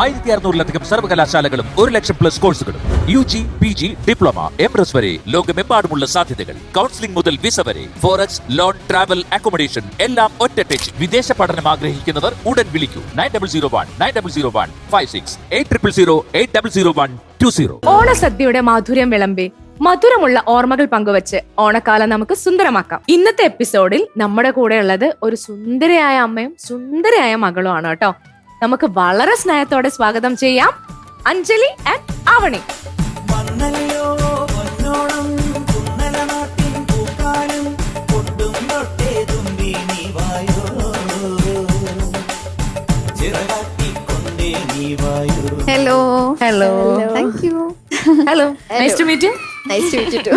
ആയിരത്തി അറുന്നൂറിലധികം സർവകലാശാലകളും ഒരു ലക്ഷം പ്ലസ് കോഴ്സുകളും U G P G diploma M S വരെ ലോകമെമ്പാടുമുള്ള സാധ്യതകൾ. കൗൺസിലിംഗ് മുതൽ വിസ വരെ ഫോറക്സ് ലോൺ ട്രാവൽ അക്കോമഡേഷൻ എല്ലാം ഒറ്റ ടച്ച് വിദേശ പഠനം ആഗ്രഹിക്കുന്നവർ ഉടൻ വിളിക്കൂ. Nine double zero one nine double zero one five six eight triple zero eight double zero one two zero. ഓണസദ്യയുടെ മാധുര്യം വിളമ്പി മധുരമുള്ള ഓർമ്മകൾ പങ്കുവച്ച് ഓണക്കാലം നമുക്ക് സുന്ദരമാക്കാം. ഇന്നത്തെ എപ്പിസോഡിൽ നമ്മുടെ കൂടെയുള്ളത് ഒരു സുന്ദരയായ അമ്മയും സുന്ദരയായ മകളുമാണ് കേട്ടോ. നമുക്ക് വളരെ സ്നേഹത്തോടെ സ്വാഗതം ചെയ്യാം Anjali and Avani. Hello hello thank you hello nice to meet nice to meet to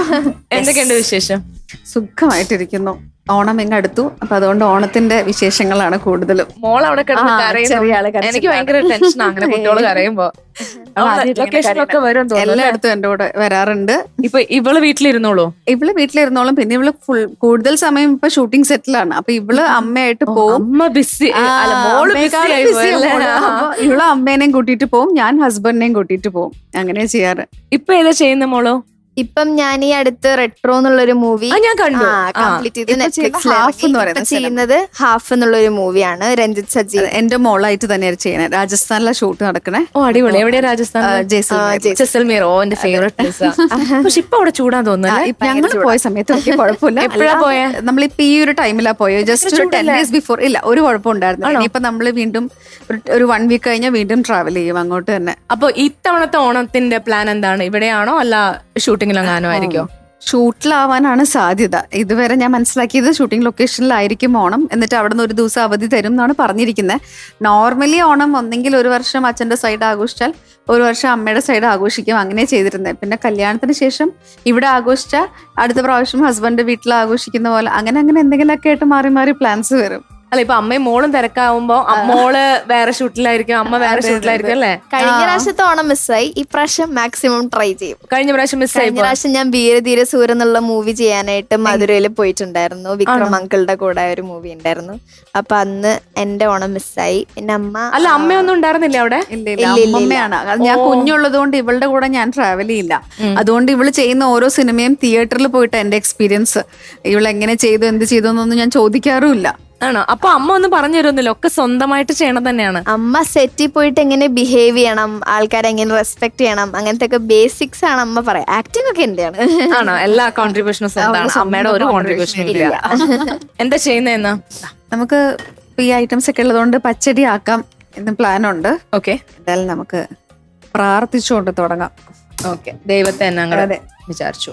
എന്തൊക്കെയുണ്ട് വിശേഷം? സുഖമായിട്ടിരിക്കുന്നു. ഓണം ഇങ്ങ് അടുത്തു. അപ്പൊ അതുകൊണ്ട് ഓണത്തിന്റെ വിശേഷങ്ങളാണ് കൂടുതലും. മോൾ അവിടെ കിടന്ന് ആ, ചെറിയ ആൾ. എനിക്ക് ഭയങ്കര ടെൻഷൻ അങ്ങനെ കുട്ടികൾ കരയുമ്പോ. വരും തോന്നുന്നു? എല്ലായിടത്തും എന്റെ കൂടെ വരാറുണ്ട്. ഇപ്പൊ ഇവൾ വീട്ടിലിരുന്നോളൂ? ഇവൾ വീട്ടിലിരുന്നോളും. പിന്നെ ഇവൾ ഫുൾ കൂടുതൽ സമയം ഇപ്പൊ ഷൂട്ടിംഗ് സെറ്റിലാണ് അപ്പൊ ഇവൾ അമ്മയായിട്ട് പോകും അമ്മ ബിസി ആ, അല്ല മോൾ busy? മോൾ. അപ്പൊ ഇവൾ അമ്മേനെയും കൂട്ടിയിട്ട് പോവും. ഞാൻ ഹസ്ബൻഡിനെയും കൂട്ടിയിട്ട് പോവും. അങ്ങനെ ചെയ്യാറ്. ഇപ്പൊ ഏതാ ചെയ്യുന്ന മോളോ? ഇപ്പം ഞാൻ ഈ അടുത്ത് റെട്രോ എന്നുള്ളൊരു മൂവി ആ ഞാൻ കണ്ടു. ആ. കംപ്ലീറ്റ് ചെയ്ത്. ഇപ്പൊ ചെയ്യുന്ന ഹാഫ് എന്ന് പറയുന്ന സിനിമ. ചെയ്യുന്നത് ഹാഫ് എന്നുള്ളൊരു മൂവിയാണ് രഞ്ജിത്ത് സജി എന്റെ മോളായിട്ട് തന്നെയാണ് ചെയ്യണേ രാജസ്ഥാനിലെ ഷൂട്ട് നടക്കണേ. ഓ അടിപൊളി. എവിടെയാ രാജസ്ഥാൻ? ജെസൽമീർ ഓ എന്റെ ഫേവറേറ്റ് പ്ലേസ് പക്ഷെ ഇപ്പൊ അവിടെ ചൂടാൻ തോന്നുന്നു ഞങ്ങൾ പോയ സമയത്ത് ഒക്കെ കുഴപ്പമില്ല. എപ്പോഴാ പോയെ? നമ്മളിപ്പോ ഈ ഒരു ടൈമിലാ പോയോ. ജസ്റ്റ് ഒരു ടെൻ ഡേയ്സ് ബിഫോർ ഇല്ല ഒരു കുഴപ്പം ഉണ്ടായിരുന്നില്ല ഇനിയിപ്പോ നമ്മൾ വീണ്ടും ഒരു- ഒരു വൺ വീക്ക് കഴിഞ്ഞാൽ വീണ്ടും ട്രാവൽ ചെയ്യും അങ്ങോട്ട് തന്നെ. അപ്പൊ ഇത്തവണത്തെ ഓണത്തിന്റെ പ്ലാൻ എന്താണ്? ഇവിടെയാണോ? അല്ല ഷൂട്ടിങ്ങിലെങ്ങാനോ ആയിരിക്കോ ഷൂട്ടിലാവാനാണ് സാധ്യത. ഇതുവരെ ഞാൻ മനസ്സിലാക്കിയത് ഷൂട്ടിംഗ് ലൊക്കേഷനിലായിരിക്കും ഓണം. എന്നിട്ട് അവിടെ നിന്ന് ഒരു ദിവസം അവധി തരും എന്നാണ് പറഞ്ഞിരിക്കുന്നത്. നോർമലി ഓണം ഒന്നെങ്കിൽ ഒരു വർഷം അച്ഛന്റെ സൈഡ് ആഘോഷിച്ചാൽ ഒരു വർഷം അമ്മയുടെ സൈഡ് ആഘോഷിക്കും. അങ്ങനെ ചെയ്തിരുന്നത്. പിന്നെ കല്യാണത്തിന് ശേഷം ഇവിടെ ആഘോഷിച്ചാൽ അടുത്ത പ്രാവശ്യം ഹസ്ബൻഡ് വീട്ടിൽ ആഘോഷിക്കുന്ന പോലെ അങ്ങനെ അങ്ങനെ എന്തെങ്കിലുമൊക്കെ ആയിട്ട് മാറി മാറി പ്ലാൻസ് വരും. അല്ല ഇപ്പൊ അമ്മയും മോളും തിരക്കാവുമ്പോ മോൾ വേറെ ഷൂട്ടിലായിരിക്കും അമ്മ വേറെ ഷൂട്ടിലായിരിക്കും അല്ലേ? കഴിഞ്ഞ പ്രാവശ്യത്തെ ഓണം മിസ്സായി ഈ പ്രാവശ്യം മാക്സിമം ട്രൈ ചെയ്യും. കഴിഞ്ഞ പ്രാവശ്യം മിസ് ആയി കഴിഞ്ഞ പ്രാവശ്യം ഞാൻ വീരധീര സൂര്യ എന്നുള്ള മൂവി ചെയ്യാനായിട്ട് മധുരയിൽ പോയിട്ടുണ്ടായിരുന്നു. വിക്രം അങ്കിളുടെ കൂടെ ഒരു മൂവി ഉണ്ടായിരുന്നു. അപ്പൊ അന്ന് എന്റെ ഓണം മിസ്സായി പിന്നെ അമ്മ അല്ല അമ്മയൊന്നും ഉണ്ടായിരുന്നില്ല അവിടെ? ഇല്ല ഇല്ല. ഞാൻ കുഞ്ഞുള്ളത് കൊണ്ട് ഇവളുടെ കൂടെ ഞാൻ ട്രാവൽ ചെയ്യില്ല. അതുകൊണ്ട് ഇവൾ ചെയ്യുന്ന ഓരോ സിനിമയും തിയേറ്ററിൽ പോയിട്ട് എന്റെ എക്സ്പീരിയൻസ് ഇവൾ എങ്ങനെ ചെയ്തു എന്ത് ചെയ്തു എന്നൊന്നും ഞാൻ ചോദിക്കാറുമില്ല. ആണോ? അപ്പൊ അമ്മ ഒന്ന് പറഞ്ഞു തരുന്നില്ല ഒക്കെ സ്വന്തമായിട്ട് ചെയ്യണം തന്നെയാണ്. അമ്മ സെറ്റിൽ പോയിട്ട് എങ്ങനെ ബിഹേവ് ചെയ്യണം ആൾക്കാരെ എങ്ങനെ റെസ്പെക്ട് ചെയ്യണം അങ്ങനത്തെ ഒക്കെ ബേസിക്സ് ആണ് അമ്മ പറയാം. ആക്ടിംഗ് ഒക്കെ എന്റെയാണ്. ആണോ? എല്ലാ കോൺട്രിബ്യൂഷനും സ്വന്തമാണ്. അമ്മയുടെ ഒരു കോൺട്രിബ്യൂഷനും ഇല്ല. എന്താ ചെയ്യുന്നതെന്ന് നമുക്ക് ഈ ഐറ്റംസ് ഒക്കെ ഉള്ളതുകൊണ്ട് പച്ചടി ആക്കാം എന്ന് പ്ലാൻ ഉണ്ട്. ഓക്കെ എന്തായാലും നമുക്ക് പ്രാർത്ഥിച്ചുകൊണ്ട് തുടങ്ങാം. ഓക്കെ ദൈവത്തെ അതെ. വിചാരിച്ചു.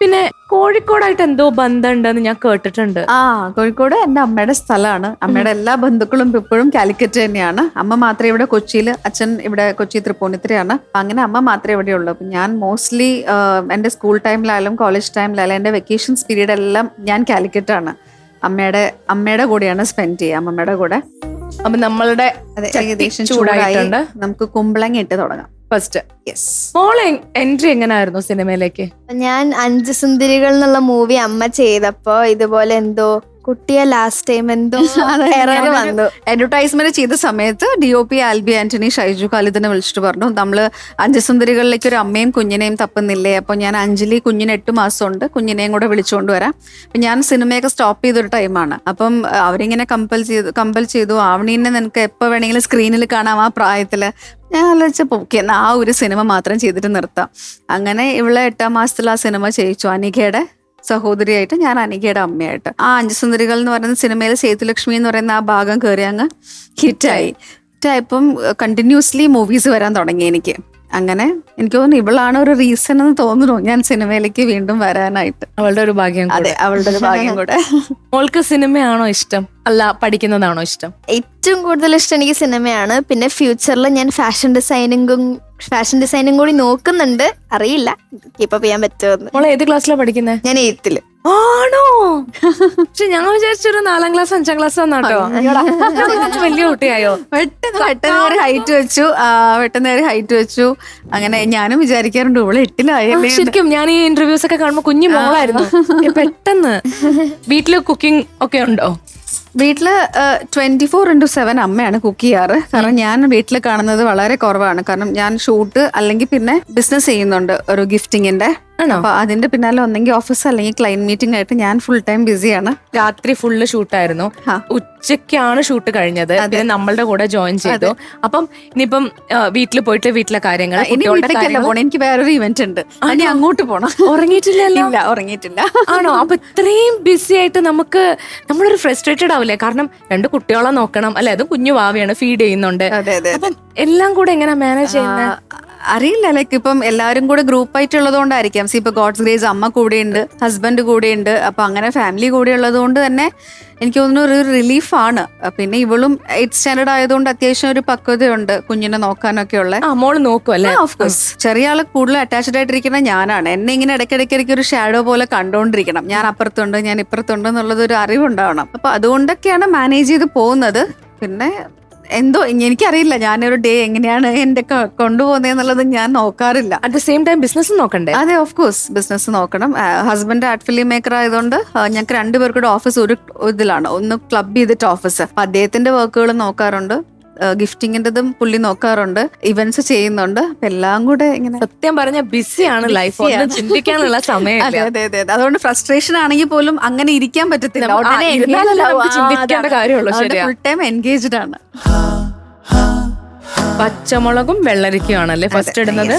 പിന്നെ കോഴിക്കോടായിട്ട് എന്തോ ബന്ധമുണ്ടെന്ന് ഞാൻ കേട്ടിട്ടുണ്ട്. ആ കോഴിക്കോട് എന്റെ അമ്മയുടെ സ്ഥലമാണ്. അമ്മയുടെ എല്ലാ ബന്ധുക്കളും ഇപ്പോഴും കാലിക്കറ്റ് തന്നെയാണ്. അമ്മ മാത്രമേ ഇവിടെ കൊച്ചിയിൽ അച്ഛൻ ഇവിടെ കൊച്ചി തൃപ്പൂണിത്തുറയാണ് അങ്ങനെ അമ്മ മാത്രമേ ഇവിടെ ഉള്ളൂ. ഞാൻ മോസ്റ്റ്ലി എന്റെ സ്കൂൾ ടൈമിലായാലും കോളേജ് ടൈമിലായാലും എന്റെ വെക്കേഷൻസ് പീരീഡ് എല്ലാം ഞാൻ കാലിക്കറ്റാണ്. അമ്മയുടെ അമ്മയുടെ കൂടെയാണ് സ്പെൻഡ് ചെയ്യുക അമ്മമ്മയുടെ കൂടെ. അപ്പൊ നമ്മളുടെ ഏകദേശം ചൂടായിട്ടുണ്ട്. നമുക്ക് കുമ്പളങ്ങ ഇട്ട് തുടങ്ങാം. ഫസ്റ്റ്. യെസ് മോളെ എൻട്രി എങ്ങനായിരുന്നു സിനിമയിലേക്ക്? ഞാൻ അഞ്ച് സുന്ദരികൾ എന്നുള്ള മൂവി അമ്മ ചെയ്തപ്പോ ഇതുപോലെ എന്തോ കുട്ടിയെ ലാസ്റ്റ് ടൈം എന്തോ എറർ വന്നു. അഡ്വർടൈസ്മെന്റ് ചെയ്ത സമയത്ത് D O P Alby Antony Shaiju ഖാലിദിനെ വിളിച്ചിട്ട് പറഞ്ഞു. നമ്മൾ അഞ്ച് സുന്ദരികളിലേക്ക് ഒരു അമ്മയും കുഞ്ഞിനെയും തപ്പുന്നില്ലേ? അപ്പൊ ഞാൻ അഞ്ജലി കുഞ്ഞിന് എട്ട് മാസമുണ്ട്. കുഞ്ഞിനെയും കൂടെ വിളിച്ചുകൊണ്ട് വരാം. അപ്പൊ ഞാൻ സിനിമയൊക്കെ സ്റ്റോപ്പ് ചെയ്തൊരു ടൈമാണ് അപ്പം അവരിങ്ങനെ കമ്പൽ ചെയ്തു കമ്പൽ ചെയ്തു. ആവണീനെ നിനക്ക് എപ്പോ വേണമെങ്കിലും സ്ക്രീനിൽ കാണാം ആ പ്രായത്തിൽ. ഞാൻ ആലോചിച്ചപ്പോ ഓക്കെ ആ ഒരു സിനിമ മാത്രം ചെയ്തിട്ട് നിർത്താം. അങ്ങനെ ഇവിടെ എട്ടാം മാസത്തിൽ ആ സിനിമ ചെയ്യിച്ചു. അനികയുടെ സഹോദരിയായിട്ട് ഞാൻ അനികയുടെ അമ്മയായിട്ട്. ആ അഞ്ച് സുന്ദരികൾ എന്ന് പറയുന്ന സിനിമയിൽ സേതുലക്ഷ്മി എന്ന് പറയുന്ന ആ ഭാഗം കയറി അങ്ങ് ഹിറ്റായി ഹിറ്റായപ്പം കണ്ടിന്യൂസ്ലി മൂവീസ് വരാൻ തുടങ്ങി എനിക്ക്. അങ്ങനെ എനിക്ക് തോന്നുന്നു ഇവളാണ് ഒരു റീസൺ എന്ന് തോന്നുന്നു ഞാൻ സിനിമയിലേക്ക് വീണ്ടും വരാനായിട്ട്. അവളുടെ ഒരു ഭാഗ്യം കൂടെ. അതെ അവളുടെ ഒരു ഭാഗ്യം കൂടെ. മോൾക്ക് സിനിമയാണോ ഇഷ്ടം? അല്ല പഠിക്കുന്നതാണോ ഇഷ്ടം? ഏറ്റവും കൂടുതൽ ഇഷ്ടം എനിക്ക് സിനിമയാണ് പിന്നെ ഫ്യൂച്ചറിൽ ഞാൻ ഫാഷൻ ഡിസൈനിങ്ങും ഫാഷൻ ഡിസൈനിങ് കൂടി നോക്കുന്നുണ്ട്. അറിയില്ല. കീപ്പ് ചെയ്യാൻ പറ്റുമെന്ന് മോൾ ഏത് ക്ലാസ്സിലാണ് പഠിക്കുന്നത് ഞാൻ എയ്ത്തിൽ ആണോ? പക്ഷെ ഞാൻ വിചാരിച്ചൊരു നാലാം ക്ലാസ് അഞ്ചാം ക്ലാസ് വന്നാട്ടോ. വലിയ കുട്ടിയായോ? പെട്ടെന്ന് പെട്ടെന്ന് ഒരു ഹൈറ്റ് വെച്ചു. പെട്ടെന്ന് ഒരു ഹൈറ്റ് വെച്ചു. അങ്ങനെ ഞാനും വിചാരിക്കാറുണ്ട് ഇവൾ എട്ടിലായല്ലേ? ശരിക്കും ഞാൻ ഈ ഇന്റർവ്യൂസ് ഒക്കെ കാണുമ്പോ കുഞ്ഞു മോളായിരുന്നു. പെട്ടെന്ന് വീട്ടിൽ കുക്കിംഗ് ഒക്കെ ഉണ്ടോ? വീട്ടിൽ ട്വന്റി ഫോർ ഇന്റു സെവൻ അമ്മയാണ് കുക്ക് ചെയ്യാറ്. കാരണം ഞാൻ വീട്ടിൽ കാണുന്നത് വളരെ കുറവാണ്. കാരണം ഞാൻ ഷൂട്ട് അല്ലെങ്കിൽ പിന്നെ ബിസിനസ് ചെയ്യുന്നുണ്ട് ഒരു ഗിഫ്റ്റിങ്ങിന്റെ ആണോ? അപ്പൊ അതിന്റെ പിന്നാലെ ഒന്നെങ്കിൽ ഓഫീസ് അല്ലെങ്കിൽ ക്ലൈന്റ് മീറ്റിംഗ് ആയിട്ട് ഞാൻ ഫുൾ ടൈം ബിസിയാണ് രാത്രി ഫുള്ള് ഷൂട്ടായിരുന്നു ഉച്ചക്കാണ് ഉച്ചയ്ക്കാണ് ഷൂട്ട് കഴിഞ്ഞത്. പിന്നെ നമ്മളുടെ കൂടെ ജോയിൻ ചെയ്തു. അപ്പം ഇനിയിപ്പം വീട്ടിൽ പോയിട്ട് വീട്ടിലെ കാര്യങ്ങൾ എനിക്ക് വേറൊരു ഇവന്റ് ഉണ്ട്. ഇനി അങ്ങോട്ട് പോണം. ഉറങ്ങിയിട്ടില്ലല്ലോ? ഇല്ല ഉറങ്ങിയിട്ടില്ല. ആണോ? അപ്പൊ ഇത്രയും ബിസി ആയിട്ട് നമുക്ക് നമ്മളൊരു ഫ്രസ്ട്രേറ്റഡ് ആവില്ലേ? കാരണം രണ്ട് കുട്ടികളെ നോക്കണം. അല്ലെ? അത് കുഞ്ഞു വാവയാണ് ഫീഡ് ചെയ്യുന്നുണ്ട്. അപ്പം എല്ലാം കൂടെ എങ്ങനെ മാനേജ് ചെയ്യുന്നത് ആ, അറിയില്ല. ലൈക്ക് ഇപ്പം എല്ലാവരും കൂടെ ഗ്രൂപ്പ് ആയിട്ട് ഉള്ളതുകൊണ്ടായിരിക്കാം സി ഇപ്പൊ ഗോഡ്സ് ഗ്രേസ് അമ്മ കൂടെയുണ്ട് ഹസ്ബൻഡ് കൂടെയുണ്ട് അപ്പൊ അങ്ങനെ ഫാമിലി കൂടെ ഉള്ളത് കൊണ്ട് തന്നെ എനിക്ക് തോന്നുന്നു ഒരു റിലീഫാണ് പിന്നെ ഇവളും എയ്റ്റ് സ്റ്റാൻഡേർഡ് ആയതുകൊണ്ട് അത്യാവശ്യം ഒരു പക്വതയുണ്ട് കുഞ്ഞിനെ നോക്കാനൊക്കെ ഉള്ള. മോൾ നോക്കും ഓഫ്കോഴ്സ് ഓഫ് കോഴ്സ് ചെറിയ ആൾ കൂടുതൽ അറ്റാച്ച്ഡ് ആയിട്ടിരിക്കുന്ന ഞാനാണ്. എന്നെ ഇങ്ങനെ ഇടയ്ക്കിടയ്ക്ക് ഒരു ഷാഡോ പോലെ കണ്ടുകൊണ്ടിരിക്കണം ഞാൻ അപ്പുറത്തുണ്ട് ഞാൻ ഇപ്പുറത്തുണ്ട് എന്നുള്ളത് ഒരു അറിവുണ്ടാവണം. അപ്പൊ അതുകൊണ്ടൊക്കെയാണ് മാനേജ് ചെയ്ത് പോകുന്നത്. പിന്നെ എന്തോ എനിക്കറിയില്ല. ഞാനൊരു ഡേ എങ്ങനെയാണ് എന്റെ കൊണ്ടുപോകുന്നത് കൊണ്ടുപോകുന്നതെന്നുള്ളത് ഞാൻ നോക്കാറില്ല. At the same time business നോക്കണ്ടേ? അതെ ഓഫ് കോഴ്സ് ബിസിനസ് നോക്കണം. ഹസ്ബൻഡ് ആർട്ട് ഫിലിം മേക്കർ ആയതുകൊണ്ട് ഞങ്ങൾക്ക് രണ്ടുപേർക്കൂടെ ഓഫീസ് ഒരു ഇതിലാണ്. ഒന്ന് ക്ലബ് ചെയ്തിട്ട് ഓഫീസ് അപ്പൊ അദ്ദേഹത്തിന്റെ വർക്കുകൾ നോക്കാറുണ്ട്. ഗിഫ്റ്റിങ്ങിന്റെതും പുള്ളി നോക്കാറുണ്ട് ഇവന്റ്സ് ചെയ്യുന്നുണ്ട് അപ്പൊ എല്ലാം കൂടെ ഇങ്ങനെ സത്യം പറഞ്ഞ ബിസിയാണ് ലൈഫ്. ചിന്തിക്കാനുള്ള സമയം അതെ അതെ അതെ. അതുകൊണ്ട് ഫ്രസ്ട്രേഷൻ ആണെങ്കിൽ പോലും അങ്ങനെ ഇരിക്കാൻ പറ്റത്തില്ല. ചിന്തിക്കേണ്ട. ഫുൾ ടൈം എൻഗേജ്ഡ് ആണ്. പച്ചമുളകും വെള്ളരിക്കുമാണല്ലേ ഫസ്റ്റ് ഇടുന്നത്?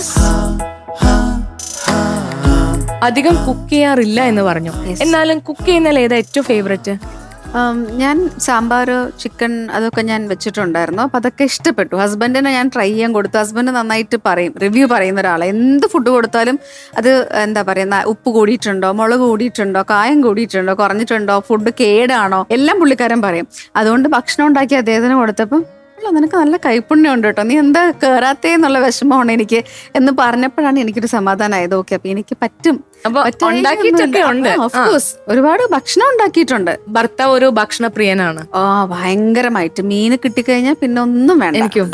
അധികം കുക്ക് ചെയ്യാറില്ല എന്ന് പറഞ്ഞു. എന്നാലും കുക്ക് ചെയ്യുന്നതിൽ ഏതാ ഏറ്റവും ഫേവറേറ്റ് ഞാൻ സാമ്പാർ ചിക്കൻ അതൊക്കെ ഞാൻ വെച്ചിട്ടുണ്ടായിരുന്നു. അപ്പോൾ അതൊക്കെ ഇഷ്ടപ്പെട്ടു. ഹസ്ബൻഡിനെ ഞാൻ ട്രൈ ചെയ്യാൻ കൊടുത്തു. ഹസ്ബൻഡ് നന്നായിട്ട് പറയും റിവ്യൂ പറയുന്ന ഒരാളെ. എന്ത് ഫുഡ് കൊടുത്താലും അത് എന്താ പറയുന്ന ഉപ്പ് കൂടിയിട്ടുണ്ടോ മുളക് കൂടിയിട്ടുണ്ടോ കായം കൂടിയിട്ടുണ്ടോ കുറഞ്ഞിട്ടുണ്ടോ ഫുഡ് കേടാണോ എല്ലാം പുള്ളിക്കാരൻ പറയും. അതുകൊണ്ട് ഭക്ഷണം ഉണ്ടാക്കി അദ്ദേഹത്തിന് കൊടുത്തപ്പം "ഉള്ള, നിനക്ക് നല്ല കൈപ്പുണ്യം ഉണ്ട് കേട്ടോ. നീ എന്താ കയറാത്തേ എന്നുള്ള വിഷമമാണ് എനിക്ക് എന്ന് പറഞ്ഞപ്പോഴാണ് എനിക്കൊരു സമാധാനമായത് ഓക്കെ അപ്പൊ എനിക്ക് പറ്റും. ഉണ്ടാക്കിയിട്ടൊക്കെ ഉണ്ട്. ഒന്നുമില്ല. ഒരുപാട് ഭക്ഷണം ഉണ്ടാക്കിയിട്ടുണ്ട്. ഭർത്താവ് ഒരു ഭക്ഷണ പ്രിയനാണ് ആ ഭയങ്കരമായിട്ട്. മീന് കിട്ടിക്കഴിഞ്ഞാൽ പിന്നെ ഒന്നും വേണ്ട. എനിക്കും.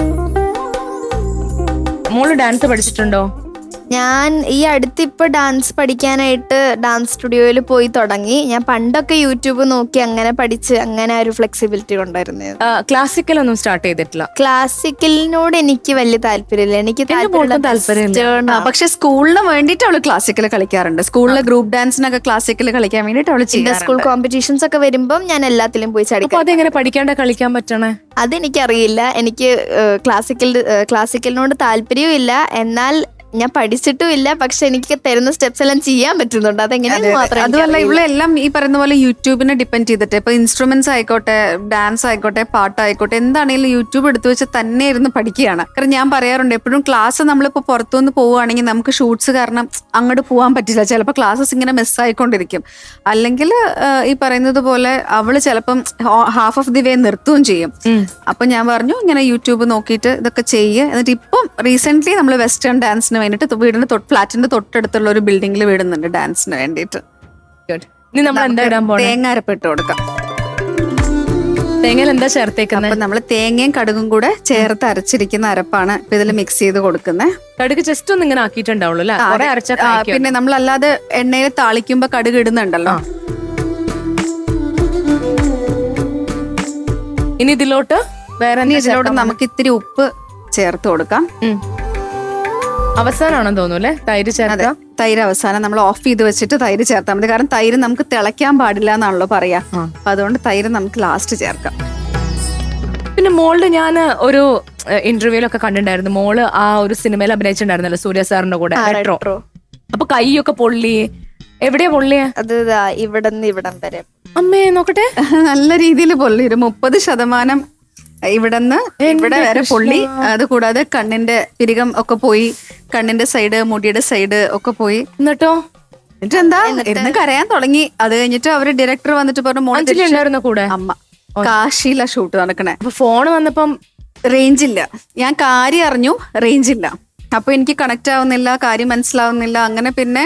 മോൾ ഡാൻസ് പഠിച്ചിട്ടുണ്ടോ? ഞാൻ ഈ അടുത്തിപ്പോൾ ഡാൻസ് പഠിക്കാനായിട്ട് ഡാൻസ് സ്റ്റുഡിയോയിൽ പോയി തുടങ്ങി. ഞാൻ പണ്ടൊക്കെ യൂട്യൂബ് നോക്കി അങ്ങനെ പഠിച്ച് അങ്ങനെ ഒരു ഫ്ലെക്സിബിലിറ്റി കൊണ്ടായിരുന്നു ക്ലാസിക്കൽ ഒന്നും സ്റ്റാർട്ട് ചെയ്തിട്ടില്ല. ക്ലാസിക്കലിനോട് എനിക്ക് വലിയ താല്പര്യമില്ല. എനിക്ക് താല്പര്യമില്ല. പക്ഷെ സ്കൂളിന് വേണ്ടിയിട്ട് അവൾ ക്ലാസിക്കൽ കളിക്കാറുണ്ട്. സ്കൂളിലെ ഗ്രൂപ്പ് ഡാൻസിനൊക്കെ ക്ലാസിക്കൽ കളിക്കാൻ വേണ്ടിയിട്ട് അവൾ സ്കൂൾ കോമ്പറ്റീഷൻസ് ഒക്കെ വരുമ്പം ഞാൻ എല്ലാത്തിലും പോയി ചടി അതെങ്ങനെ പഠിക്കാണ്ട് കളിക്കാൻ പറ്റണേ? അതെനിക്കറിയില്ല. എനിക്ക് ക്ലാസിക്കൽ ക്ലാസിക്കലിനോട് താല്പര്യവും ഇല്ല എന്നാൽ ഞാൻ പഠിച്ചിട്ടും ഇല്ല പക്ഷെ എനിക്ക് തരുന്ന സ്റ്റെപ്സ് എല്ലാം ചെയ്യാൻ പറ്റുന്നുണ്ട്. അതെങ്ങനെയാന്ന് മാത്രം അതുമല്ല ഇവളെല്ലാം ഇവിടെ എല്ലാം ഈ പറയുന്ന പോലെ യൂട്യൂബിനെ ഡിപ്പെൻഡ് ചെയ്തിട്ട് ഇപ്പൊ ഇൻസ്ട്രുമെന്റ്സ് ആയിക്കോട്ടെ ഡാൻസ് ആയിക്കോട്ടെ പാട്ടായിക്കോട്ടെ എന്താണെങ്കിലും യൂട്യൂബ് എടുത്തു വെച്ച് തന്നെ ഇരുന്ന് പഠിക്കുകയാണ്. കാരണം ഞാൻ പറയാറുണ്ട് എപ്പോഴും ക്ലാസ് നമ്മളിപ്പോ പുറത്തുനിന്ന് പോവുകയാണെങ്കിൽ നമുക്ക് ഷൂട്ട്സ് കാരണം അങ്ങോട്ട് പോകാൻ പറ്റില്ല. ചിലപ്പോൾ ക്ലാസ്സസ് ഇങ്ങനെ മിസ് ആയിക്കൊണ്ടിരിക്കും. അല്ലെങ്കിൽ ഈ പറയുന്നത് പോലെ അവൾ ചിലപ്പം ഹാഫ് ഓഫ് ദി വേ നിർത്തുകയും ചെയ്യും. അപ്പൊ ഞാൻ പറഞ്ഞു ഇങ്ങനെ യൂട്യൂബ് നോക്കിയിട്ട് ഇതൊക്കെ ചെയ്യുക എന്നിട്ട് ഇപ്പം റീസെന്റ് നമ്മൾ വെസ്റ്റേൺ ഡാൻസിന് വേണ്ടിയിട്ട് വീടിന്റെ തൊട്ട് ഫ്ലാറ്റിന്റെ തൊട്ടടുത്തുള്ള ഒരു ബിൽഡിംഗിൽ വിടുന്നുണ്ട് ഡാൻസിന് വേണ്ടിയിട്ട്. തേങ്ങാരപ്പിട്ട് ഇനി നമ്മൾ എന്താ ഇടാൻ പോണേ? തേങ്ങാരപ്പെട്ട് കൊടുക്കാം. തേങ്ങയിൽ എന്താ ചേർത്തേക്കുന്നത് അപ്പൊ നമ്മൾ തേങ്ങയും കടുകും കൂടെ ചേർത്ത് അരച്ചിരിക്കുന്ന അരപ്പാണ് ഇപ്പൊ ഇതിൽ മിക്സ് ചെയ്ത് കൊടുക്കുന്നത് കടുക് ജസ്റ്റ് ഒന്ന് ഇങ്ങനെ ആക്കിയിട്ടുണ്ടാവുള്ളൂ പിന്നെ നമ്മൾ അല്ലാതെ എണ്ണയിൽ താളിക്കുമ്പോ കടുക് ഇടുന്നുണ്ടല്ലോ. ഇനി ഇതിലോട്ട് വേറെ ഇതിലോട്ട് നമുക്ക് ഇത്തിരി ഉപ്പ് ചേർത്ത് കൊടുക്കാം. ഉം. അവസാനാണെന്ന് തോന്നുന്നു അല്ലെ? തൈര് ചേർത്ത തൈര് അവസാനം നമ്മൾ ഓഫ് ചെയ്ത് വെച്ചിട്ട് തൈര് ചേർത്താൽ മതി. കാരണം തൈര് നമുക്ക് തിളയ്ക്കാൻ പാടില്ല എന്നാണല്ലോ പറയാ. അപ്പൊ അതുകൊണ്ട് തൈര് നമുക്ക് ലാസ്റ്റ് ചേർക്കാം. പിന്നെ മോളുടെ ഞാൻ ഒരു ഇന്റർവ്യൂലൊക്കെ കണ്ടിട്ടുണ്ടായിരുന്നു. മോൾ ആ ഒരു സിനിമയിൽ അഭിനയിച്ചിട്ടുണ്ടായിരുന്നല്ലോ സൂര്യ സാറിന്റെ കൂടെ റെട്രോ. അപ്പൊ കൈയൊക്കെ പൊള്ളി. എവിടെയാ പൊള്ളിയ? അത് ഇവിടെ ഇവിടുന്ന് ഇവിടം വരെ. അമ്മേ നോക്കട്ടെ. നല്ല രീതിയിൽ പൊള്ളി. ഒരു മുപ്പത് ശതമാനം ഇവിടെന്ന് ഇവിടെ വരെ പൊള്ളി. അത് കൂടാതെ കണ്ണിന്റെ പിരികം ഒക്കെ പോയി. കണ്ണിന്റെ സൈഡ് മുടിയുടെ സൈഡ് ഒക്കെ പോയി. എന്നിട്ടോ? എന്നിട്ട്? എന്താ ഇരുന്ന് കരയാൻ തുടങ്ങി. അത് കഴിഞ്ഞിട്ട് അവർ ഡയറക്ടർ വന്നിട്ട് പറഞ്ഞു മോളെ അഞ്ജലി തിരിച്ച് ഉണ്ടായിരുന്ന കൂടെ? അമ്മ കാശിയില ഷൂട്ട് നടക്കണേ. അപ്പൊ ഫോൺ വന്നപ്പം റേഞ്ച് ഇല്ല. ഞാൻ കാര്യം അറിഞ്ഞു റേഞ്ച് ഇല്ല. അപ്പൊ എനിക്ക് കണക്ട് ആവുന്നില്ല കാര്യം മനസ്സിലാവുന്നില്ല. അങ്ങനെ പിന്നെ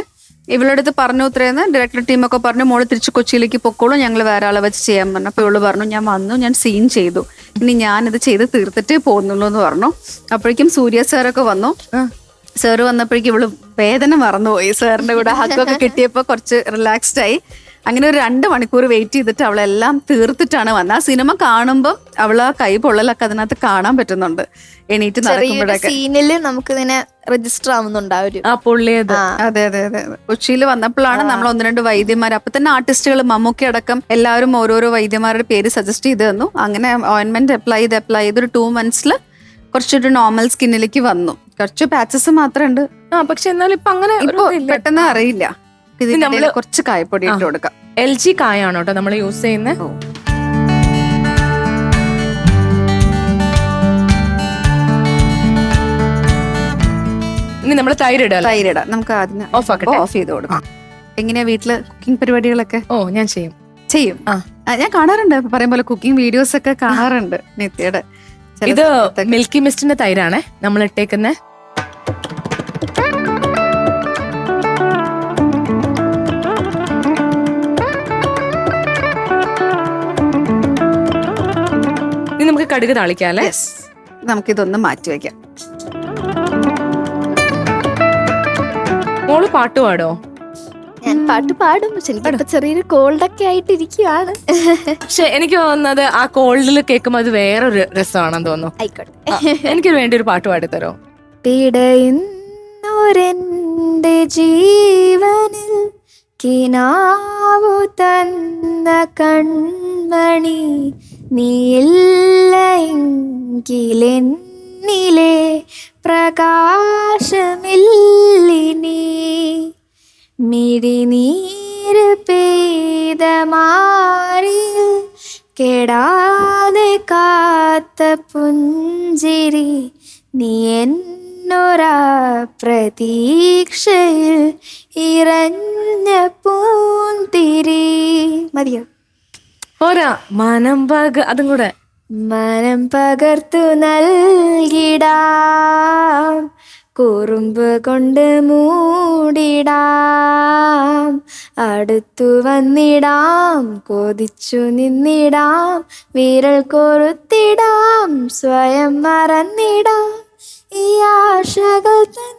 ഇവളുടെ അടുത്ത് പറഞ്ഞു ഉത്തരേന്ന് ഡയറക്ടർ ടീമൊക്കെ പറഞ്ഞു മോൾ തിരിച്ച് കൊച്ചിയിലേക്ക് പൊക്കോളൂ. ഞങ്ങൾ വേറെ ആളെ വെച്ച് ചെയ്യാൻ പറഞ്ഞു. അപ്പൊ ഇവൾ പറഞ്ഞു ഞാൻ വന്നു ഞാൻ സീൻ ചെയ്തു. ഇനി ഞാനിത് ചെയ്ത് തീർത്തിട്ടേ പോകുന്നുള്ളൂ എന്ന് പറഞ്ഞു. അപ്പോഴേക്കും സൂര്യ സാറൊക്കെ വന്നു. സാറ് വന്നപ്പോഴേക്കും ഇവൾ വേദന മറന്നുപോയി. സാറിന്റെ കൂടെ ഹക്കൊക്കെ കിട്ടിയപ്പോ കുറച്ച് റിലാക്സ്ഡ് ആയി. അങ്ങനെ ഒരു രണ്ട് മണിക്കൂർ വെയിറ്റ് ചെയ്തിട്ട് അവളെല്ലാം തീർത്തിട്ടാണ് വന്നത്. ആ സിനിമ കാണുമ്പോൾ അവൾ ആ കൈ പൊള്ളലൊക്കെ അതിനകത്ത് കാണാൻ പറ്റുന്നുണ്ട്. എണീറ്റ് നടക്കുമ്പോഴൊക്കെ. സീനിൽ നമുക്ക് ഇതിനെ രജിസ്റ്റർ ആവുന്നുണ്ട് ആ ഒരു ആ പുള്ളിയത്. അതെ അതെ അതെ അതെ. കൊച്ചിയിൽ വന്നപ്പോഴാണ് നമ്മൾ ഒന്ന് രണ്ട് വൈദ്യന്മാർ അപ്പൊ തന്നെ ആർട്ടിസ്റ്റുകൾ മമ്മൂക്കി അടക്കം എല്ലാവരും ഓരോരോ വൈദ്യന്മാരുടെ പേര് സജസ്റ്റ് ചെയ്ത് തന്നു. അങ്ങനെ ഓയിൻമെന്റ് അപ്ലൈ ചെയ്ത് അപ്ലൈ ചെയ്ത് ഒരു ടു മന്ത്സിൽ കുറച്ചൊരു നോർമൽ സ്കിന്നിലേക്ക് വന്നു. കുറച്ച് പാച്ചസ് മാത്രമേ ഉണ്ട് ആ പക്ഷെ എന്നാലും ഇപ്പൊ അങ്ങനെ ഒരു ഇപ്പൊ ഇതില്ല. പെട്ടെന്ന് അറിയില്ല. നമ്മൾ കുറച്ച് കായപ്പൊടി ഇട്ട് കൊടുക്കാം. എൽ ജി കായാണ് കേട്ടോ നമ്മൾ യൂസ് ചെയ്യുന്നത് ഓ. ഇനി നമ്മൾ തൈര് തൈര് ഇടാം. നമുക്ക് ആദ്യം ഓഫ് ആക്കട്ടെ. ഓഫ് ചെയ്ത് കൊടുക്കാം. എങ്ങനെയാ വീട്ടിൽ കുക്കിംഗ് പരിപാടികളൊക്കെ? ഓ ഞാൻ ചെയ്യും. ചെയ്യും. ആ. ആ, ഞാൻ കാണാറുണ്ട്. പറയും പോലെ കുക്കിംഗ് വീഡിയോസ് ഒക്കെ കാണാറുണ്ട്. നിത്യയുടെ. ഇത് മിൽക്കി മിസ്റ്റിന്റെ തൈരാണേ. നമ്മൾ ഇട്ടേക്കുന്ന. ഇനി നമുക്ക് കടുക് താളിക്കാം അല്ലേ. നമുക്കിതൊന്ന് മാറ്റി വെക്കാം മോൾ പാട്ട് പാടോ? ഞാൻ പാട്ട് പാടും. പക്ഷെ എനിക്ക് ചെറിയൊരു കോൾഡൊക്കെ ആയിട്ടിരിക്കുകയാണ് പക്ഷെ എനിക്ക് തോന്നുന്നത് ആ കോൾഡിൽ കേൾക്കുമ്പോൾ അത് വേറൊരു രസമാണെന്ന് തോന്നുന്നു. ആയിക്കോട്ടെ. എനിക്ക് വേണ്ടി ഒരു പാട്ട് പാടിത്തരോ? പിടയുന്നൊരെന്റെ ജീവനിൽ കിനാവു തന്ന കൺമണി നീയില്ലെങ്കിലെന്നിലെ പ്രകാശമില്ലിനി. മിഴിനീര് പെയ്ത മാറിൽ കെടാതെ കാത്ത പുഞ്ചിരി നീ എന്നൊരാ പ്രതീക്ഷയിൽ ഇറഞ്ഞ പൂന്തിരി. മതിയോ? പോരാ. മനം പക അതും കൂടെ. മനം പകർത്തു നൽകിടാം. കുറുമ്പ് കൊണ്ട് മൂടിടാം. അടുത്തു വന്നിടാം. കൊതിച്ചു നിന്നിടാം. വിരൽ കൊറുത്തിടാം സ്വയം മറന്നിടാം. ഈ ആശകൾ തൻ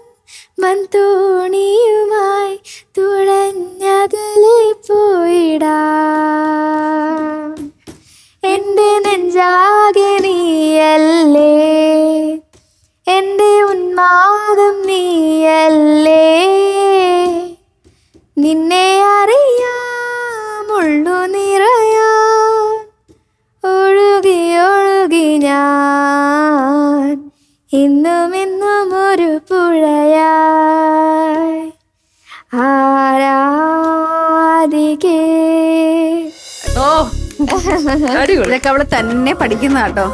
മൺതോണിയുമായി തുഴഞ്ഞകലെ പോയിടാം. എന്റെ നെഞ്ചാകെ നീയല്ലേ? എന്റെ ഉന്മാദം നീയല്ലേ? നിന്നെ അറിയാമുള്ളു നിറയാ ഒഴുകി ഒഴുകി ഞാൻ. ഇന്നും ഇന്നും ഒരു പുഴയായി. ആരാധികേ. ഓ ഇതൊക്കെ അവൾ തന്നെ പഠിക്കുന്ന കേട്ടോ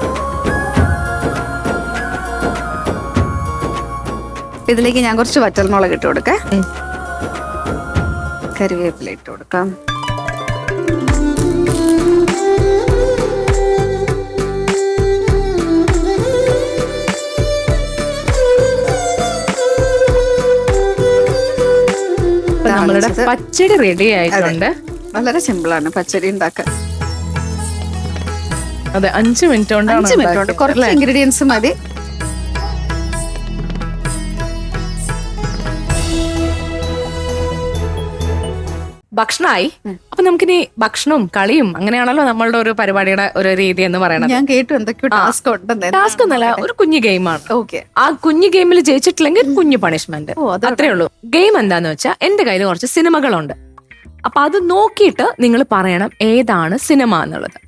ഇതിലേക്ക് ഞാൻ കുറച്ച് വറ്റൽമുളക് ഇട്ട് കൊടുക്കാം. കറിവേപ്പില ഇട്ട് കൊടുക്കാം. നമ്മളുടെ പച്ചടി റെഡി ആയിട്ടുണ്ട്. വളരെ സിമ്പിളാണ് പച്ചടി ഉണ്ടാക്കാൻ. അതെ അഞ്ചു മിനിറ്റ് കൊണ്ട് അഞ്ച് മിനിറ്റ് കൊണ്ട് കുറച്ച് ഇൻഗ്രീഡിയൻസ് മതി. ഭക്ഷണമായി അപ്പൊ നമുക്കിനി ഭക്ഷണവും കളിയും അങ്ങനെയാണല്ലോ നമ്മളുടെ ഒരു പരിപാടിയുടെ ഒരു രീതി എന്ന് പറയുന്നത് ഞാൻ കേട്ടു എന്തൊക്കെയോ ടാസ്ക് ഉണ്ടെന്ന്. ടാസ്ക് ഒന്നല്ല ഒരു കുഞ്ഞു ഗെയിമാണ് ഓക്കെ. ആ കുഞ്ഞു ഗെയിമിൽ ജയിച്ചിട്ടില്ലെങ്കിൽ കുഞ്ഞു പണിഷ്മെന്റ് അത്രേ ഉള്ളൂ. ഗെയിം എന്താന്ന് വെച്ചാൽ എന്റെ കയ്യിൽ കുറച്ച് സിനിമകളുണ്ട്. അപ്പൊ അത് നോക്കിയിട്ട് നിങ്ങൾ പറയണം ഏതാണ് സിനിമ എന്നുള്ളത്.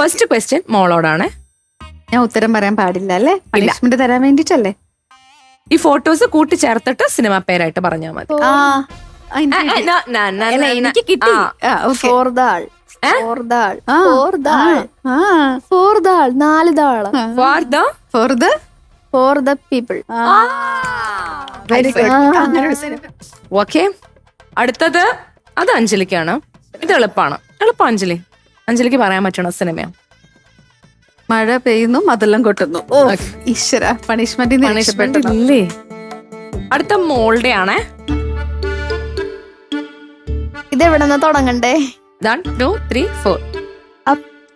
ഫസ്റ്റ് ക്വസ്റ്റ്യൻ മോളോടാണ്. ഞാൻ ഉത്തരം പറയാൻ പാടില്ല അല്ലേ? പണിഷ്മെന്റ് തരാൻ വേണ്ടിട്ടല്ലേ? ഈ ഫോട്ടോസ് കൂട്ടിച്ചേർത്തിട്ട് സിനിമ പേരായിട്ട് പറഞ്ഞാൽ മതി. എനിക്ക് കിട്ടി. ഫോർദാൾ നാല് താൾ for the for the? For the people. Very good okay അടുത്തത് അത് അഞ്ജലിക്കാണ്. ഇത് എളുപ്പമാണ് എളുപ്പം അഞ്ജലി. അഞ്ജലിക്ക് പറയാൻ പറ്റണ സിനിമയാണ് മഴ പെയ്യുന്നു മതെല്ലാം കൊട്ടുന്നു. ഓ ഈശ്വര പണിഷ്മെന്റ് പണിഷ്മെന്റ് ഇല്ലേ? അടുത്ത മോളുടെ ആണ് ഇത് എവിടെ നിന്ന് തുടങ്ങണ്ടേ വൺ ടു ത്രീ ഫോർ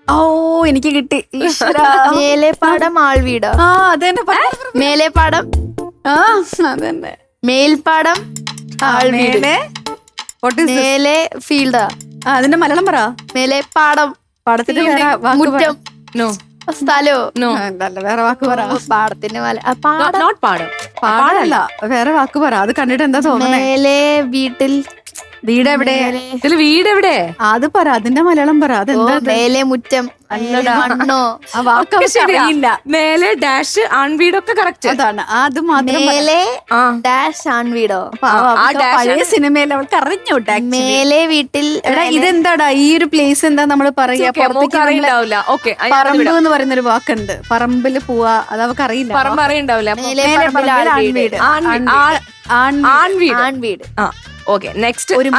ഓ എനിക്ക് കിട്ടി. മേലേപ്പാടം മേലെ പാടം ആൾവീട്. ആ അതന്നെ. മേലെ പാടം ആ അതന്നെ. മേൽപ്പാടം ആൾവീട്. മേലെ? ഫീൽഡ്. അതിന്റെ മലയാളം പറ. മേലെ പാടം. പാടത്തിന്റെ പറ. മുറ്റം. നോ സ്ഥലോ? നോ വേറെ വാക്ക് പറ. പാടത്തിന്റെ മല പാടും. പാടല്ല. വേറെ വാക്ക് പറ. അത് കണ്ടിട്ട് എന്താ തോന്നുന്നത് മേലെ വീട്ടിൽ വീട് എവിടെ ഇതിൽ വീട് എവിടെ അത് പറ അതിന്റെ മലയാളം പറ. അതെന്താ അത്? മേലെ മുറ്റം. അല്ലടാ. ആ വാക്ക് ഒക്കെ അവർക്ക് ശരിയാ. അറിയില്ല മേലെ ഡാഷ് ആൺവീടൊക്കെ കറക്റ്റ്. അതാണ്. അത് മാത്രം. മേലെ ഡാഷ് ആൺവീടോ ആ പഴയ. സിനിമയിൽ അവൾ അറിഞ്ഞു മേലെ വീട്ടിൽ എടാ ഇതെന്താടാ? ഈ ഒരു പ്ലേസ് എന്താ നമ്മൾ പറയാ പറമ്പ് എന്ന് പറയുന്ന ഒരു വാക്കുണ്ട്. പറമ്പിൽ പോവാ. അത് അവർക്ക് അറിയില്ല. പറമ്പ് അറിയണ്ടാവില്ല. പറമ്പിൽ പറമ്പിൽ ആൺവീട്. ആൺവീട്. ആൺവീട്. ആ- ഓക്കെ നെക്സ്റ്റ് ഒരു.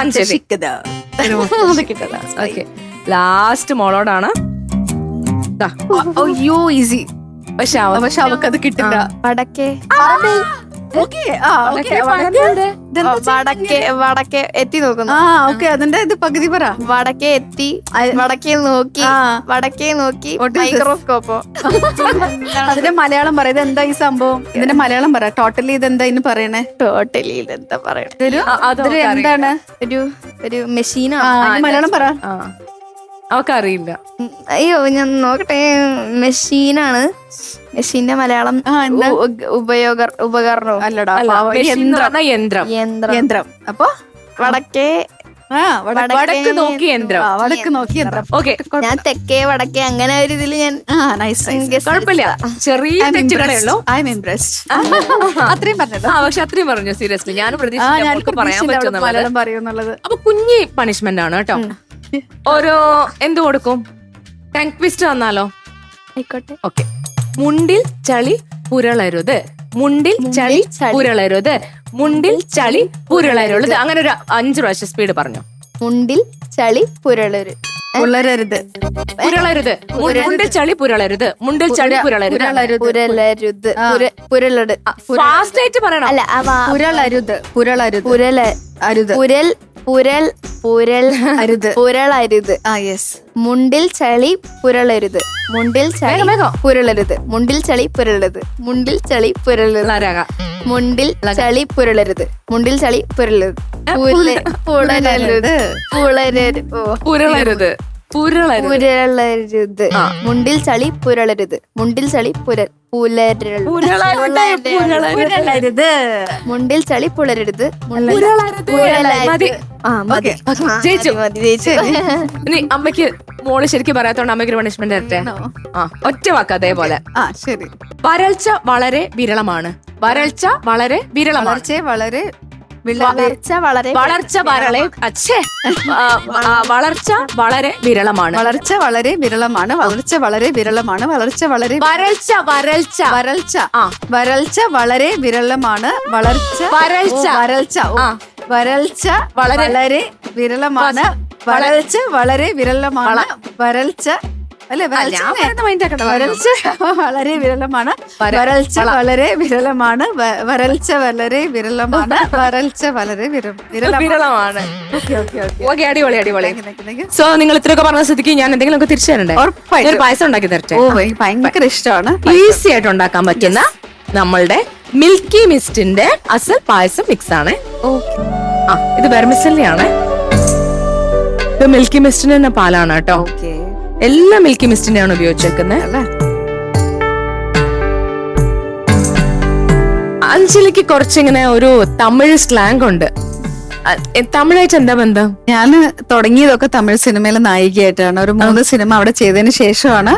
Okay last മോളോടാണ്. ദാ, അയ്യോ ഈസി പക്ഷെ അവ- പക്ഷെ അവക്കത് കിട്ടില്ല. വടക്കേ വടക്കേ വടക്കേ. എത്തി നോക്കുന്നു. ആ ഓക്കെ. അതിന്റെ ഇത് പകുതി പറ. വടക്കേ എത്തി. വടക്കേ നോക്കി. ആ. വടക്കേ നോക്കി? മൈക്രോസ്കോപ്പോ. അതിന്റെ മലയാളം പറ. ഇത് എന്താ ഈ സംഭവം? ഇതിന്റെ മലയാളം പറ. ടോട്ടലി ഇത് എന്താ ഇന്ന് പറയണേ? ടോട്ടലി ഇതെന്താ പറയണേ? എന്താണ്? ഒരു ഒരു ആ. മെഷീനോ മലയാളം പറ. ആ. അവക്കറിയില്ല അയ്യോ ഞാൻ നോക്കട്ടെ. മെഷീനാണ്. മെഷീന്റെ മലയാളം ആ, ഉ- ഉ- ഉപയോഗ ഉപകരണം അല്ലടാ. യന്ത്രം. യന്ത്രം. യന്ത്രം. അപ്പൊ? വടക്കേ ആ വടക്ക് വടക്ക് നോക്കി യന്ത്രം. വടക്ക് നോക്കി യന്ത്രം. ഓക്കെ. ഞാൻ തെക്കേ വടക്കേ അങ്ങനെ ഒരു ഇതിൽ ഞാൻ ആ നൈസ് guess കുഴപ്പമില്ല. ചെറിയ തെറ്റുകളേ ഉള്ളൂ. ഐ എം ഇംപ്രസ്ഡ് അത്രയും പറഞ്ഞല്ലോ. ആ പക്ഷെ അത്രയും പറഞ്ഞു സീരിയസ്ലി ഞാൻ അവൾക്ക് പറയാൻ പറ്റുന്ന മലയാളം പറയുന്നുള്ളത് അപ്പൊ കുഞ്ഞി പണിഷ്മെന്റ് ആണ് കേട്ടോ. ഓരോ എന്ത് കൊടുക്കും? ടങ് ട്വിസ്റ്റ് വന്നാലോ? ആയിക്കോട്ടെ. ഓക്കെ മുണ്ടിൽ ചളി പുരളരുത്. മുണ്ടിൽ ചളി. പുരളരുത്. മുണ്ടിൽ ചളി പുരളരുത്. അങ്ങനെ ഒരു അഞ്ചു പ്രാവശ്യം സ്പീഡ് പറഞ്ഞു. മുണ്ടിൽ ചളി പുരളരുത്. പുരളരുത്. പുരളരുത്. മുണ്ടിൽ ചളി പുരളരുത്. മുണ്ടിൽ ചളി പുരളരുത്. പുരളരുത്. പുരളരുത്. ഫാസ്റ്റ് ആയിട്ട് പറയണം. അല്ല പുരളരുത്. പുരളരുത്. പുരല അരുത്. പുരൽ പുരൽ പുരൽ അരുത്. പുരളരുത്. ആ യെസ് മുണ്ടിൽ ചളി പുരളരുത്. മുണ്ടിൽ ചളി. പുരളരുത്. മുണ്ടിൽ ചളി പുരളരുത്. മുണ്ടിൽ ചളി പുരളരുത്. മുണ്ടിൽ ചളി പുരളരുത്. മുണ്ടിൽ ചളി പുരളരുത്. പുരളരുത്. പുളരരുത് പുരളരുത്. പുരളരുത്. പുരളരുത്. മുണ്ടിൽ ചളി പുരളരുത്. മുണ്ടിൽ ചളി പുര പുലരരുത് പുരളരുത് മുണ്ടിൽ ചളി പുളരരുത് മുണ്ടിൽ പുരളരുത്. മതി. ആ മതി. ആ, ജയിച്ചു. മതി, ജയിച്ചു. ഇനി അമ്മയ്ക്ക് മോൾ ശരിക്കും പറയാത്തോണ്ട് അമ്മയ്ക്ക് ഒരു പണിഷ്മെന്റ് തരട്ടെ? ആ ഒറ്റ വാക്ക് അതേപോലെ. ആ ശരി. വരൾച്ച വളരെ വിരളമാണ്. വരൾച്ച വളരെ വിരളമാണ്. വളർച്ച വളരെ വിള- വളർച്ച വളരെ വളർച്ച വളരെ അച്ഛേ വളർച്ച വളരെ വിരളമാണ്. വളർച്ച വളരെ വിരളമാണ്. വളർച്ച വളരെ വിരളമാണ്. വളർച്ച വളരെ വരൾച്ച വരൾച്ച. വരൾച്ച. ആ. വരൾച്ച വളരെ വിരളമാണ്. വളർച്ച വരൾച്ച. വരൾച്ച. ആ. വരൾച്ച വളരെ- വളരെ വിരളമാണ്. വളർച്ച വളരെ വിരളമാണ്. വരൾച്ച അല്ലെ? വരൾച്ച വരൾച്ച വളരെ വിരളമാണ് വരൾച്ച വളരെ വിരളമാണ് വരൾച്ച വളരെ വിരളമാണ് വരൾച്ച വളരെ വിര- വിരളമാണ്. ഓക്കെ അടിപൊളി അടിപൊളി. സോ നിങ്ങൾ ഇത്രയൊക്കെ പറഞ്ഞ സ്ഥിതിക്ക് ഞാൻ എന്തെങ്കിലും ഒക്കെ തിരിച്ചു തരണ്ടേ? ഉറപ്പായിട്ടും. പായസം ഉണ്ടാക്കി തരട്ടെ? ഓ ഭയങ്കര ഇഷ്ടമാണ്. ഈസി ആയിട്ട് ഉണ്ടാക്കാൻ പറ്റുന്ന നമ്മളുടെ മിൽക്കി മിസ്റ്റിന്റെ അസൽ പായസം മിക്സ് ആണ്. ആ ഇത് വെർമിസല്ലിയാണ് ഇത് മിൽക്കി മിസ്റ്റിന്റെ തന്നെ പാലാണ് കേട്ടോ. ഓക്കെ. എല്ലാ മിൽക്കി മിസ്റ്റിന്റെ ആണ് ഉപയോഗിച്ചേക്കുന്നത്. അല്ലേ? അഞ്ജലിക്ക് കുറച്ചിങ്ങനെ ഒരു തമിഴ് സ്ലാങ് ഉണ്ട്. തമിഴായിട്ട് എന്താ ബന്ധം? ഞാൻ തുടങ്ങിയതൊക്കെ തമിഴ് സിനിമയിലെ നായികയായിട്ടാണ്. ഒരു മൂന്ന് സിനിമ അവിടെ ചെയ്തതിന് ശേഷമാണ്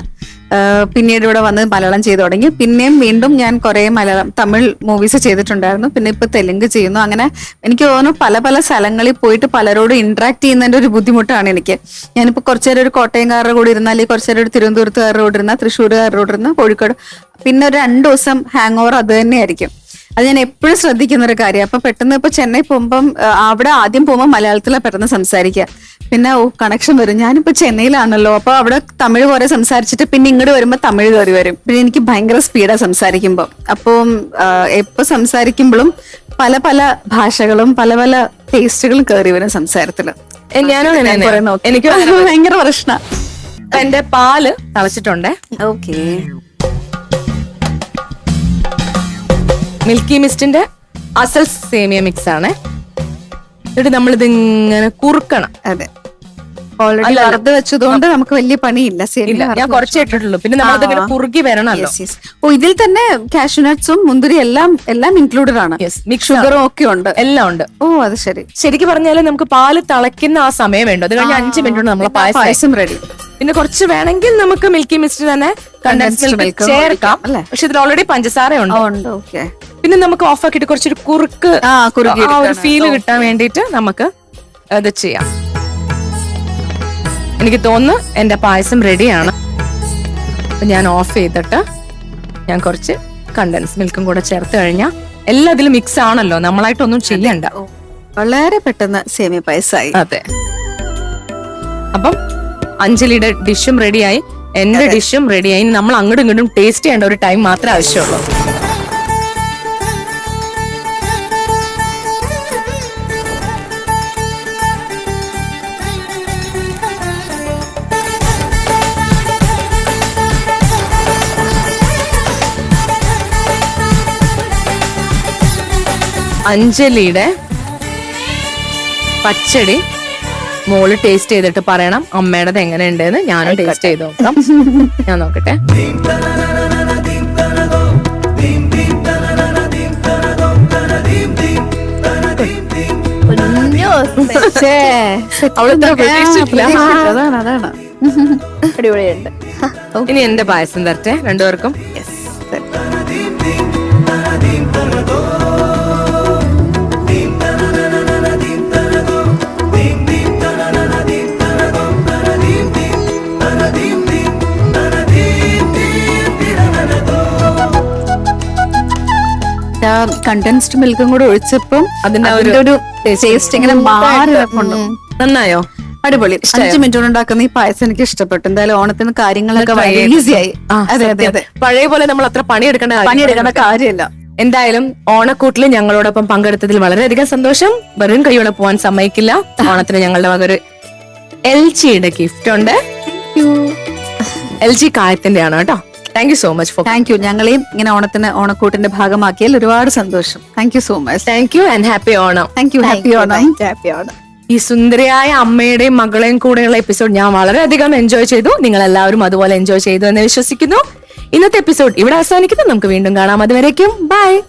പിന്നീട് ഇവിടെ വന്ന് മലയാളം ചെയ്തു തുടങ്ങി. പിന്നെയും വീണ്ടും ഞാൻ കുറെ മലയാളം തമിഴ് മൂവീസ് ചെയ്തിട്ടുണ്ടായിരുന്നു. പിന്നെ ഇപ്പൊ തെലുങ്ക് ചെയ്യുന്നു. അങ്ങനെ എനിക്ക് തോന്നുന്നു പല പല സ്ഥലങ്ങളിൽ പോയിട്ട് പലരോടും ഇന്ററാക്ട് ചെയ്യുന്നതിന്റെ ഒരു ബുദ്ധിമുട്ടാണ് എനിക്ക്. ഞാനിപ്പോ കുറച്ചേരം ഒരു കോട്ടയംകാരുടെ കൂടെ ഇരുന്നാൽ അല്ലെങ്കിൽ കുറച്ചേരം ഒരു തിരുവനന്തപുരത്തുകാരുടെ കൂടെ ഇരുന്നാൽ തൃശ്ശൂരുകാരുടെ കൂടെ ഇരുന്നാൽ കോഴിക്കോട്. പിന്നെ ഒരു രണ്ടു ദിവസം ഹാങ് ഓവർ അത് തന്നെയായിരിക്കും. അത് ഞാൻ എപ്പോഴും ശ്രദ്ധിക്കുന്ന ഒരു കാര്യം അപ്പൊ പെട്ടെന്ന് ഇപ്പൊ ചെന്നൈ പോകുമ്പം അവിടെ ആദ്യം പോകുമ്പോൾ മലയാളത്തിലാണ് പെട്ടെന്ന് സംസാരിക്കുക. പിന്നെ ഓ കണക്ഷൻ വരും. ഞാനിപ്പോ ചെന്നൈയിലാണല്ലോ. അപ്പൊ അവിടെ തമിഴ് പോലെ സംസാരിച്ചിട്ട് പിന്നെ ഇങ്ങോട്ട് വരുമ്പോ തമിഴ് കയറി വരും. പിന്നെ എനിക്ക് ഭയങ്കര സ്പീഡാ സംസാരിക്കുമ്പോൾ അപ്പം എപ്പോ സംസാരിക്കുമ്പോഴും പല പല ഭാഷകളും പല പല ടേസ്റ്റുകളും കയറി വരും സംസാരത്തിൽ. ഞാനും. എനിക്ക് ഭയങ്കര പ്രശ്ന. എന്റെ പാൽ തളച്ചിട്ടുണ്ടേ. ഓക്കെ. മിൽക്കി മിസ്റ്റിന്റെ അസൽ സേമിയ മിക്സ് ആണ്. എന്നിട്ട് നമ്മളിത് ഇങ്ങനെ കുറുക്കണം. അതെ. ഓൾറെഡി അല്ല, അല്ല. വറുത്ത് വെച്ചതുകൊണ്ട് നമുക്ക് വലിയ പണിയില്ല. സേമിയ ഞാൻ കുറച്ചേ ഇട്ടിട്ടുള്ളൂ. പിന്നെ നമ്മളതിങ്ങനെ ആ. കുറുകി വരണല്ലോ. ഓ ഇതിൽ തന്നെ കാഷ്യൂനട്ട്സും മുന്തിരി എല്ലാം എല്ലാം ഇൻക്ലൂഡഡ് ആണ്. Yes, ഷുഗറും ഒക്കെ ഉണ്ട്. എല്ലാം ഉണ്ട്. ഓ അത് ശരി. ശരിക്കും പറഞ്ഞാൽ നമുക്ക് പാൽ തിളയ്ക്കുന്ന ആ സമയം വേണ്ടോ. അത് കഴിഞ്ഞ അഞ്ച് മിനിറ്റ് കൊണ്ട് നമ്മളെ പായസം പായസം റെഡി പിന്നെ കുറച്ച് വേണമെങ്കിൽ നമുക്ക് മിൽക്കി മിസ്റ്റ് തന്നെ കണ്ടൻസ് കണ്ടൻസ്ഡ് മിൽക്ക് ചേർക്കാം? പക്ഷെ ഇതിൽ ഓൾറെഡി പഞ്ചസാര ഉണ്ട്. പിന്നെ നമുക്ക് ഓഫ് ആക്കിയിട്ട് കുറച്ചൊരു കുറുക്ക് ആ, ഒരു. ഫീൽ കിട്ടാൻ വേണ്ടിയിട്ട് നമുക്ക് അത് ചെയ്യാം. എനിക്ക് തോന്നുന്നു എന്റെ പായസം റെഡിയാണ് ഞാൻ ഓഫ് ചെയ്തിട്ട് ഞാൻ കുറച്ച് കണ്ടൻസ് മിൽക്കും കൂടെ ചേർത്ത് കഴിഞ്ഞാൽ എല്ലാം ഇതിൽ മിക്സ് ആണല്ലോ. നമ്മളായിട്ടൊന്നും ചെയ്യണ്ട. വളരെ പെട്ടെന്ന് സേമിയ പായസമായി അതെ. അപ്പം അഞ്ജലിയുടെ ഡിഷും റെഡിയായി. എന്റെ ഡിഷും റെഡിയായി. നമ്മൾ അങ്ങോട്ടും ഇങ്ങോട്ടും ടേസ്റ്റ് ചെയ്യേണ്ട ഒരു ടൈം മാത്രമേ ആവശ്യമുള്ളൂ. അഞ്ജലിയുടെ പച്ചടി മോൾ ടേസ്റ്റ് ചെയ്തിട്ട് പറയണം അമ്മയുടേത് എങ്ങനെയുണ്ടെന്ന് ഞാനും ടേസ്റ്റ് ചെയ്ത് നോക്കാം. ഞാൻ നോക്കട്ടെ. പ്രതീക്ഷിച്ചിട്ടില്ല. അടിപൊളിയുണ്ട്. ഇനി എന്റെ പായസം തരട്ടെ രണ്ടുപേർക്കും. കണ്ടൻസ്ഡ് മിൽക്കും കൂടെ ഒഴിച്ചപ്പം അതിന്റെ ആ ഒരു ടേസ്റ്റ് ഇങ്ങനെ മാറി നന്നായോ? അടിപൊളി. അഞ്ചു മിനിറ്റ് കൊണ്ട് ഉണ്ടാക്കുന്ന ഈ പായസം എനിക്ക് ഇഷ്ടപ്പെട്ടു. എന്തായാലും ഓണത്തിന് കാര്യങ്ങളൊക്കെ വളരെ ഈസിയായി അതെ അതെ അതെ. പഴയ പോലെ നമ്മൾ അത്ര പണിയെടുക്കേണ്ട പണിയെടുക്കേണ്ട കാര്യമില്ല. എന്തായാലും ഓണക്കൂട്ടിൽ ഞങ്ങളോടൊപ്പം പങ്കെടുത്തതിൽ വളരെയധികം സന്തോഷം. വെറും കൈയോടെ പോവാൻ സമ്മതിക്കില്ല. ഓണത്തിന് ഞങ്ങളുടെ വക ഒരു എൽ ജിയുടെ ഗിഫ്റ്റ് ഉണ്ട്. എൽ ജി കായത്തിന്റെ ആണ് കേട്ടോ. Thank you so much for thank you ഞങ്ങളെയും ഇങ്ങനെ ഓണത്തിന് ഓണക്കൂട്ടിന്റെ ഭാഗമാക്കിയാൽ ഒരുപാട് സന്തോഷം. Thank you so much thank you and happy Onam. Thank you happy Onam. Happy Onam. ഈ സുന്ദരിയായ അമ്മയുടെയും മകളെയും കൂടെയുള്ള എപ്പിസോഡ് ഞാൻ വളരെയധികം എൻജോയ് ചെയ്തു. നിങ്ങൾ എല്ലാവരും അതുപോലെ എൻജോയ് ചെയ്തു എന്ന് വിശ്വസിക്കുന്നു. ഇന്നത്തെ എപ്പിസോഡ് ഇവിടെ അവസാനിക്കുന്നു. നമുക്ക് വീണ്ടും കാണാം. അതുവരേക്കും ബൈ